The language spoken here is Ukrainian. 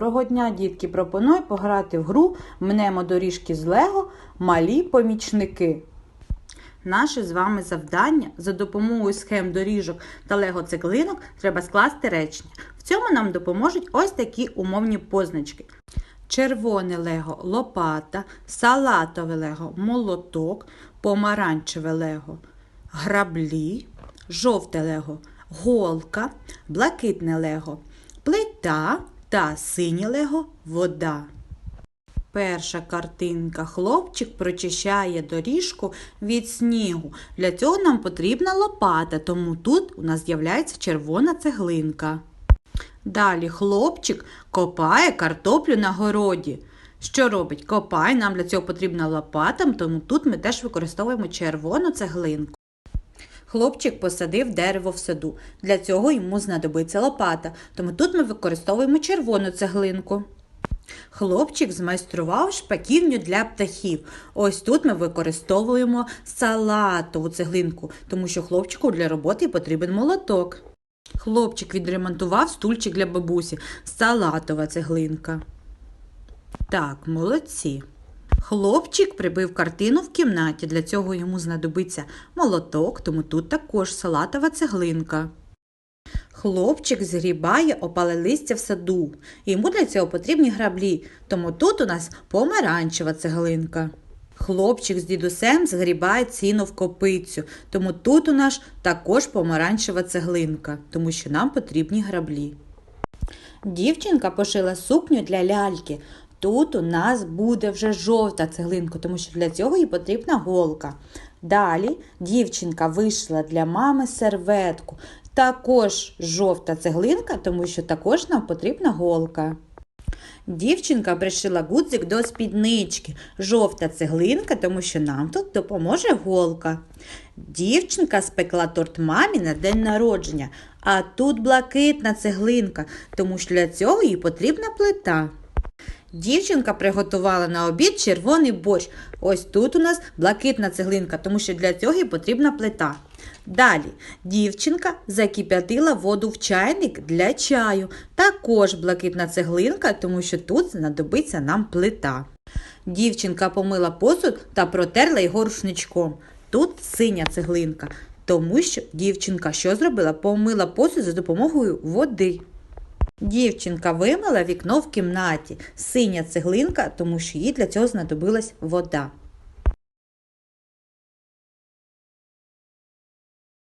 Доброго дня, дітки! Пропоную пограти в гру Мнемо доріжки з Лего Малі помічники. Наше з вами завдання за допомогою схем доріжок та лего цеглинок треба скласти речення. В цьому нам допоможуть ось такі умовні позначки. Червоне лего лопата, салатове лего молоток, помаранчеве лего граблі, жовте лего голка, блакитне лего плита та синє лего вода. Перша картинка. Хлопчик прочищає доріжку від снігу. Для цього нам потрібна лопата, тому тут у нас з'являється червона цеглинка. Далі хлопчик копає картоплю на городі. Що робить? Копає, нам для цього потрібна лопата, тому тут ми теж використовуємо червону цеглинку. Хлопчик посадив дерево в саду. Для цього йому знадобиться лопата, тому тут ми використовуємо червону цеглинку. Хлопчик змайстрував шпаківню для птахів. Ось тут ми використовуємо салатову цеглинку, тому що хлопчику для роботи потрібен молоток. Хлопчик відремонтував стульчик для бабусі. Салатова цеглинка. Так, молодці. Хлопчик прибив картину в кімнаті. Для цього йому знадобиться молоток, тому тут також салатова цеглинка. Хлопчик згрібає опале листя в саду. Йому для цього потрібні граблі, тому тут у нас помаранчева цеглинка. Хлопчик з дідусем згрібає ціну в копицю, тому тут у нас також помаранчева цеглинка, тому що нам потрібні граблі. Дівчинка пошила сукню для ляльки. Тут у нас буде вже жовта цеглинка, тому що для цього їй потрібна голка. Далі дівчинка вишила для мами серветку. Також жовта цеглинка, тому що також нам потрібна голка. Дівчинка пришила гудзик до спіднички. Жовта цеглинка, тому що нам тут допоможе голка. Дівчинка спекла торт мамі на день народження, а тут блакитна цеглинка, тому що для цього їй потрібна плита. Дівчинка приготувала на обід червоний борщ. Ось тут у нас блакитна цеглинка, тому що для цього потрібна плита. Далі дівчинка закип'ятила воду в чайник для чаю. Також блакитна цеглинка, тому що тут знадобиться нам плита. Дівчинка помила посуд та протерла його рушничком. Тут синя цеглинка, тому що дівчинка що зробила? Помила посуд за допомогою води. Дівчинка вимила вікно в кімнаті. Синя цеглинка, тому що їй для цього знадобилась вода.